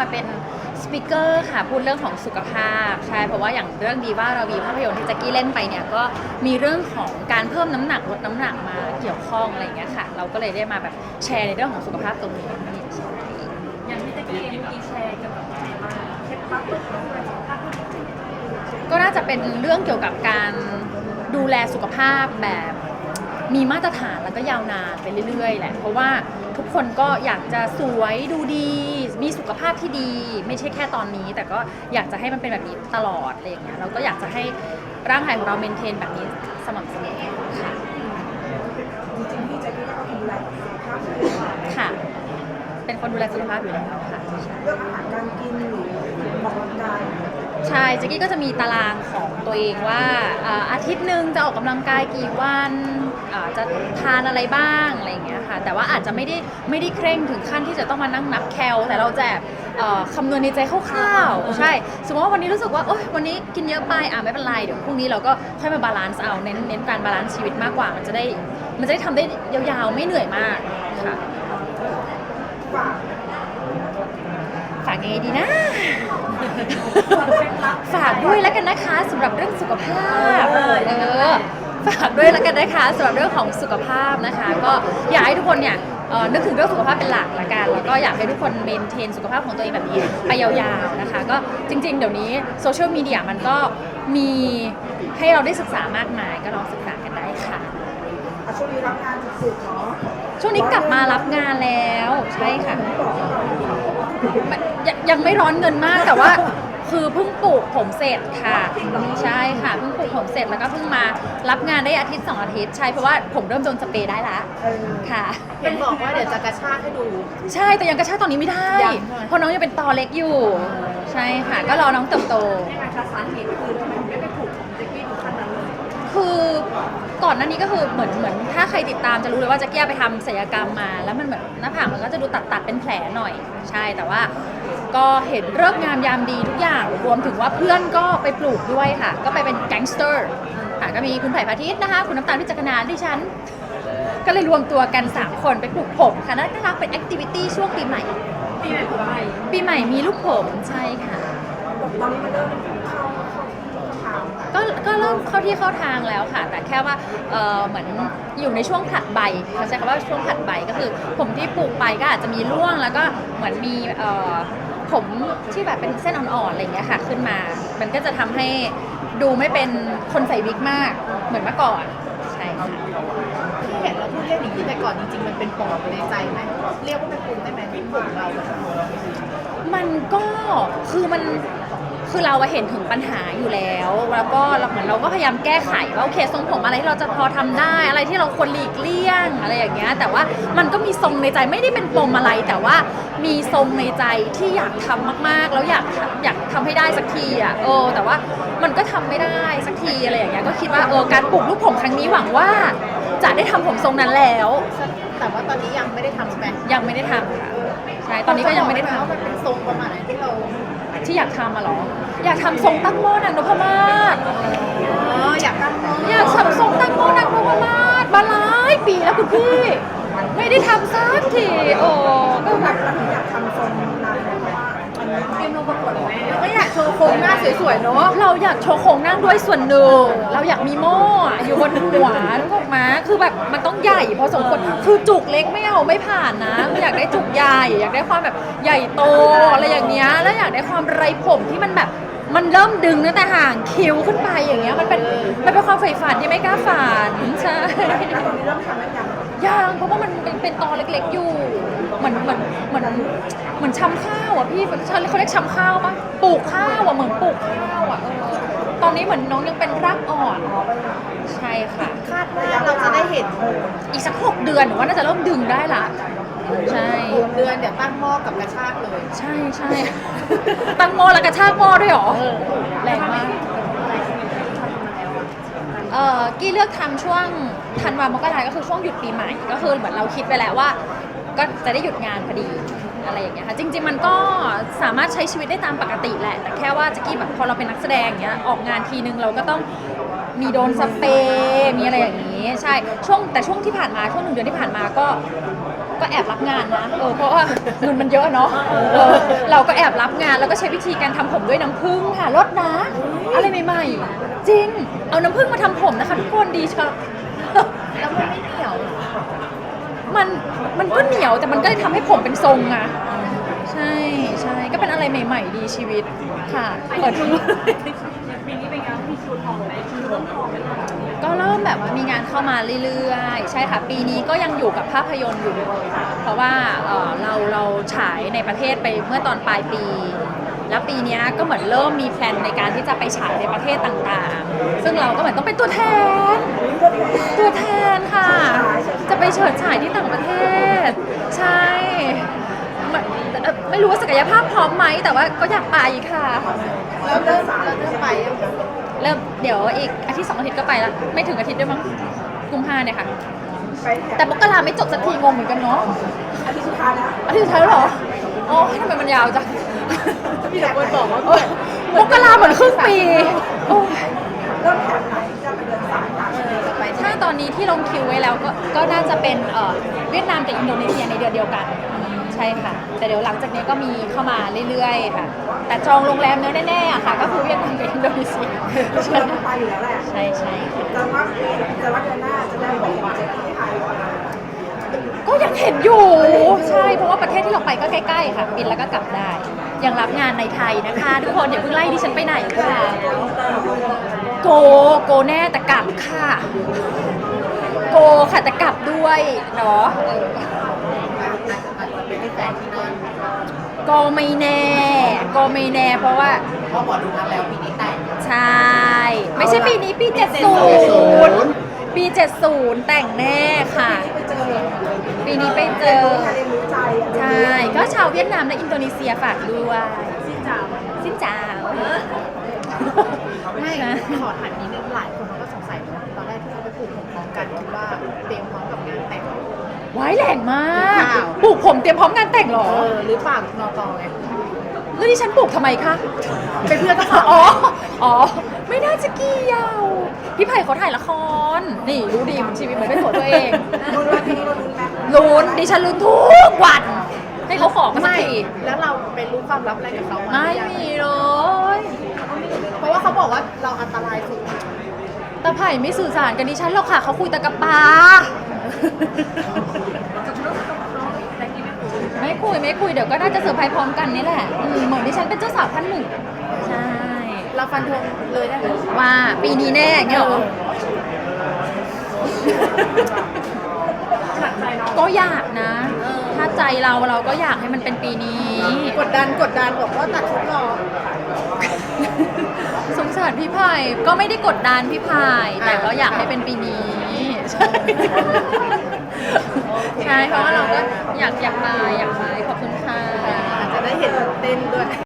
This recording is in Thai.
มาเป็นสปิเกอร์ค่ะพูดเรื่องของสุขภาพใช่เพราะว่าอย่างเรื่องดีว่าเราวีภาพยนตร์ที่แจ็กกี้เล่นไปเนี่ยก็มีเรื่องของการเพิ่มน้ำหนักลดน้ำหนักมาเกี่ยวข้องอะไรอย่างเงี้ยค่ะ เราก็เลยได้มาแบบแชร์ในเรื่องของสุขภาพตรงนี้ใช่อย่างที่ตะกี้เมื่อกี้แชร์เกี่ยวกับอะไรบ้างเคล็ดลับเรื่องการสุขภาพก็น่าจะเป็นเรื่องเกี่ยวกับการดูแลสุขภาพแบบ มีมาตรฐานแล้วก็ยาวนานไปเรื่อยๆแหละ เพราะว่าทุกคนก็อยากจะสวยดูดี มีสุขภาพที่ดี ไม่ใช่แค่ตอนนี้ แต่ก็อยากจะให้มันเป็นแบบนี้ตลอดอะไรอย่างเงี้ยเราก็อยากจะให้ร่างกายของเราเมนเทนแบบนี้สม่ำเสมอค่ะจริงๆพี่แจ็คกี้ก็เป็นคนดูแลสุขภาพอยู่แล้วค่ะ เป็นคนดูแลสุขภาพอยู่แล้วค่ะใช่เรื่องอาหารการกินหรือออกกำลังกายใช่แจ็กกี้ก็จะมีตารางของตัวเองว่าอ่าอาทิตย์หนึ่งจะออกกำลังกายกี่วันอ่า จะทานอะไรบ้างอะไรอย่างเงี้ยค่ะแต่ว่าอาจจะไม่ได้ไม่ได้เคร่งถึงขั้นที่จะต้องมานั่งนับแคล แต่เราจะเอ่อคำนวณในใจคร่าวๆใช่สมมติว่าวันนี้รู้สึกว่าโอ๊ยวันนี้กินเยอะไปอะไม่เป็นไรเดี๋ยวพรุ่งนี้เราก็ค่อยมาบาลานซ์เอาเน้นเน้นการบาลานซ์ชีวิตมากกว่ามันจะได้มันจะได้ทำได้ยาวๆไม่เหนื่อยมากค่ะฝากฝากยังไงดีนะ ฝากด้วยแล้วกันนะคะสำหรับเรื่องสุขภาพเออ ฝากด้วยแล้วกันนะคะสำหรับเรื่องของสุขภาพนะคะ ก็อยากให้ทุกคนเนี่ยเอ่อนึกถึงเรื่องสุขภาพเป็นหลักละกัน แล้วก็อยากให้ทุกคนเมนเทนสุขภาพของตัวเองแบบนี้ไปยาวๆนะคะ ก็จริงๆ เดี๋ยวนี้โซเชียลมีเดียมันก็มีให้เราได้ศึกษามากมายก็ลองศึกษากันได้ค่ะ อะช่วงนี้รับงานสุดๆเนาะช่วงนี้กลับมารับงานแล้วใช่ค่ะมันยังยังไม่ร้อนเงินมากแต่ว่า คือเพิ่งปลูกผมเสร็จค่ะใช่ค่ะเพิ่งปลูกผมเสร็จแล้วก็เพิ่งมารับงานได้อาทิตย์สองอาทิตย์ใช่เพราะว่าผมเริ่มโดนสเปรย์ได้ละเออค่ะ เห็นบอกว่าเดี๋ยวจะกระชากให้ดู ใช่แต่ยังกระชากตอนนี้ไม่ได้ยังใช่ไหมเพราะน้องยังเป็นตอเล็กอยู่ ใช่ค่ะ ก็รอน้องเติบโตยังไงคะสาเหตุคือทำไมถึงไม่ไปผูกของเจ๊กี้ถึงขั้นนั้นเลยคือก่อนหน้านี้ก็คือเหมือนเหมือนถ้าใครติดตามจะรู้เลยว่าแจะเกี้ยไปทำศัลยกรรมมา แล้วมันเหมือนหน้าผากมันก็จะดูตัดตัดๆเป็นแผลหน่อย ใช่แต่ว่า ก็เห็นเลิกษ์งามยามดีทุกอย่าง รวมถึงว่าเพื่อนก็ไปปลูกด้วยค่ะ ก็ไปเป็นแก๊งสเตอร์ค่ะก็มีคุณไผ่พาทิตย์นะคะ คุณน้ำตาลพิจักรนาดิฉัน ก็เลยรวมตัวกัน 3 คนไปปลูกผมค่ะน่ารักเป็นแอคทิวิตี้ช่วงปีใหม่ ปีไหนผมไปปีใหม่มีลูกผมใช่ค่ะตอนนี้มันเริ่มเข้าเข้าทาง ก็ก็เริ่มเข้าที่เข้าทางแล้วค่ะ แต่แค่ว่าเออเหมือนอยู่ในช่วงผัดใบเขาใช้คำว่าช่วงผัดใบก็คือ ผมที่ปลูกไปก็อาจจะมีร่วง แล้วก็เหมือนมีเอ่อผมที่แบบเป็นเส้นอ่อนๆอะไรอย่างเงี้ยค่ะ ขึ้นมา มันก็จะทำให้ดูไม่เป็นคนใส่วิกมากเหมือนเมื่อก่อนใช่ค่ะที่เห็นเราพูดเล่อย่างนี้แต่ก่อนจริงๆมันเป็นปมในใจไหมเรียกว่าเป็นปมได้ไหมที่ปมเรา มันก็คือมัน คือเราอะเห็นถึงปัญหาอยู่แล้ว แล้วก็เราเหมือนเราก็พยายามแก้ไขว่าโอเคทรงผมอะไรที่เราจะพอทำได้อะไรที่เราควรหลีกเลี่ยงอะไรอย่างเงี้ยแต่ว่ามันก็มีทรงในใจไม่ได้เป็นปมอะไร แต่ว่ามีทรงในใจที่อยากทำมากๆ แล้วอยากอยากทำให้ได้สักทีอะเออแต่ว่ามันก็ทำไม่ได้สักทีอะไรอย่างเงี้ยก็คิดว่าเออการปลูกลูกผมครั้งนี้หวังว่า จะได้ทำผมทรงนั้นแล้ว แต่ว่าตอนนี้ยังไม่ได้ทำใช่ไหมยังไม่ได้ทำค่ะใช่ตอนนี้ก็ยังไม่ได้ทำ ว่ามันเป็นทรงประมาณไหนที่เรา ที่อยากทำอะเหรอ อยากทำทรงตั้งหม้อนางนพมาศอ๋ออยากตั้งโมอยากทำทรงตั้งหม้อนางนพมาศมาหลายปีแล้วคุณพี่ ไม่ได้ทำสักทีโอ้ก็แบบ ประกวดแม่แล้วก็อยากโชว์โครงหน้าสวยๆเนาะ เราอยากโชว์โครงนั่งด้วยส่วนหนึ่ง เราอยากมีหม้ออะอยู่บนหัวนึกออกมาคือแบบมันต้องใหญ่พอสมควรคือจุกเล็กไม่เอาไม่ผ่านนะอยากได้จุกใหญ่ อยากได้ความแบบใหญ่โตอะไรอย่างเงี้ย แล้วอยากได้ความไรผมที่มันแบบมันเริ่มดึงตั้งแต่ห่างคิ้วขึ้นไปอย่างเงี้ย มันเป็นมันเป็นความใฝ่ฝันที่ไม่กล้าฝันใช่ ตอนนี้เริ่มทำได้ยัง ยังเพราะว่ามันเป็นเป็นตอเล็กๆอยู่ เหมือนเหมือนเหมือนเหมือนชำข้าวอะพี่เขาเขาเรียกชำข้าวปะปลูกข้าวอะเหมือนปลูกข้าวอะเออตอนนี้เหมือนน้องยังเป็นรากอ่อน ใช่ค่ะ คาดว่าเราจะได้เห็นอีกสักหกเดือนหนูว่าน่าจะเริ่มดึงได้ละ ใช่ หกเดือนเดี๋ยวตั้งหม้อกับกระชากเลย ใช่ใช่ ตั้งโมแล้วกระชากโมด้วยเหรอแรงมาก เอ่อกี้เลือกทำช่วงธันวามกราก็คือช่วงหยุดปีใหม่ ก็คือเหมือนเราคิดไปแล้วว่า ก็จะได้หยุดงานพอดีอะไรอย่างเงี้ยค่ะจริง ๆ มันก็สามารถใช้ชีวิตได้ตามปกติแหละ แต่แค่ว่าจะกี้แบบพอเราเป็นนักแสดงเงี้ยออกงานทีนึงเราก็ต้องมีโดนสเปรย์มีอะไรอย่างงี้ ใช่ช่วงแต่ช่วงที่ผ่านมาช่วงหนึ่งเดือนที่ผ่านมาก็ ก็แอบรับงานนะเออเพราะว่าเงินมันเยอะเนาะเออเราก็แอบรับงานแล้วก็ใช้วิธีการทำผมด้วยน้ำผึ้งค่ะลดนะ อะไรใหม่ๆ จริง เอาน้ำผึ้งมาทำผมนะคะทุกคนดีเชยวแล้วมันไม่เหนียวเหรอมันมันก็เหนียวแต่มันก็ทำให้ผมเป็นทรงอะใช่ใช่ก็เป็นอะไรใหม่ ๆ ดีชีวิตค่ะเปิดปี ริ่มแบบว่ามีงานเข้ามาเรื่อยๆ ใช่ค่ะ ปีนี้ก็ยังอยู่กับภาพยนตร์อยู่ค่ะเพราะว่าเอ่อเราเราฉายในประเทศไปเมื่อตอนปลายปี แล้วปีเนี้ยก็เหมือนเริ่มมีแพลนในการที่จะไปฉายในประเทศต่างๆ ซึ่งเราก็เหมือนต้องเป็นตัวแทน ตัวแทนค่ะ จะไปเฉิดฉายที่ต่างประเทศ ใช่ไม่เอ่อไม่รู้ว่าศักยภาพพร้อมไหมแต่ว่าก็อยากไปค่ะแล้วเริ่มเริ่มไปยัง เริ่มเดี๋ยวอีกอาทิตย์สองอาทิตย์ก็ไปละไม่ถึงอาทิตย์ด้วยมั้งกุมภาเนี่ยค่ะ ไปแถแต่บมกราไม่จบสักทีงงเหมือนกันเนาะอาทิตย์สุดท้ายแล้วอาทิตย์สุดท้ายแล้วเหรอโอ้ยทำไมมันยาวจังพี่แต่คนบอกว่าโอ๊ยมกราเหมือนครึ่งปีโอ้ย เริ่มแถบไหนจะไปเดินสายต่างประเทศจะไปที่ถ้าตอนนี้ที่ลงคิวไว้แล้วก็ก็น่าจะเป็นเอ่อเวียดนามกับอินโดนีเซียในเดือนเดียวกัน ใช่ค่ะ แต่เดี๋ยวหลังจากนี้ก็มีเข้ามาเรื่อยๆค่ะ แต่จองโรงแรมเนื้อแน่ๆอะค่ะ ก็คือเวียดนามกับอินโดนีเซียก็คือเราต้องไปอยู่แล้วแหละใช่ใช่จะว่าปีจะว่าเดือนหน้าจะได้บอกว่าจะที่ไทยก็ยังเห็นอยู่ ใช่ เพราะว่าประเทศที่เราไปก็ใกล้ๆค่ะ บินแล้วก็กลับได้ ยังรับงานในไทยนะคะ ทุกคนอย่าเพิ่งไล่ดิฉันไปไหนค่ะ โกโกแน่แต่กลับค่ะ โกค่ะแต่กลับด้วยเนาะเออ อาจจะเป็นที่แฟนที่นั่น ก็ไม่แน่ ก็ไม่แน่เพราะว่า เพราะหมอดูทักแล้วปีนี้แต่ง ใช่ ไม่ใช่ปีนี้ปี 70ปี 70 แต่งแน่ค่ะไปเจอปีนี้ไปเจอเรียนรู้ใจใช่ ก็ชาวเวียดนามและอินโดนีเซียฝากด้วยสิ้นจ่าวสิ้นจาวไม่ใช่ขอถามนิดนึงหลายคนเขาก็สงสัยว่าตอนแรกที่เขาไปปลูกผมพร้อมกันคิดว่าเตรียม ไว้แรงมากอ้าวปลูกผมเตรียมพร้อมงานแต่งเหรอ เออหรือเปล่านอตอไงแล้วที่ฉันปลูกทำไมคะ เป็นเพื่อนต้องขออ๋อ อ๋อ ไม่น่าจะเกี่ยว พี่ไผ่เขาถ่ายละคร นี่รู้ดีเหมือนชีวิตเหมือนเป็นผัวตัวเองลุ้นว่าปีนี้เราลุ้นไหมลุ้นดิฉันลุ้นทุกวัน ให้เขาขอมาสักไม่ทีแล้วเราไปรู้ความลับอะไรกับเขาบ้างไม่หรือยังมีเลย เพราะว่าเขาบอกว่าเราอันตรายสุด ตาไผ่ไม่สื่อสารกับดิฉันหรอกค่ะ เขาคุยแต่กับปลา ไม่คุยไม่คุยเดี๋ยวก็น่าจะเซอร์ไพรส์พร้อมกันนี่แหละอืมเหมือนดิฉันเป็นเจ้าสาวท่านหนึ่งใช่เราฟันธงเลยได้ไหมว่าปีนี้แน่เงี้ยเหรอหนักใจเนาะก็อยากนะ ถ้าใจเราเราก็อยากให้มันเป็นปีนี้ กดดันกดดันบอกว่าตัดชุดรอสงสารพี่พายก็ไม่ได้กดดันพี่พายแต่ก็อยากให้เป็นปีนี้ ใช่ใช่เพราะว่าเราก็อยากอยากมาอยากมาขอบคุณค่ะ อาจจะได้เห็นเต้นด้วย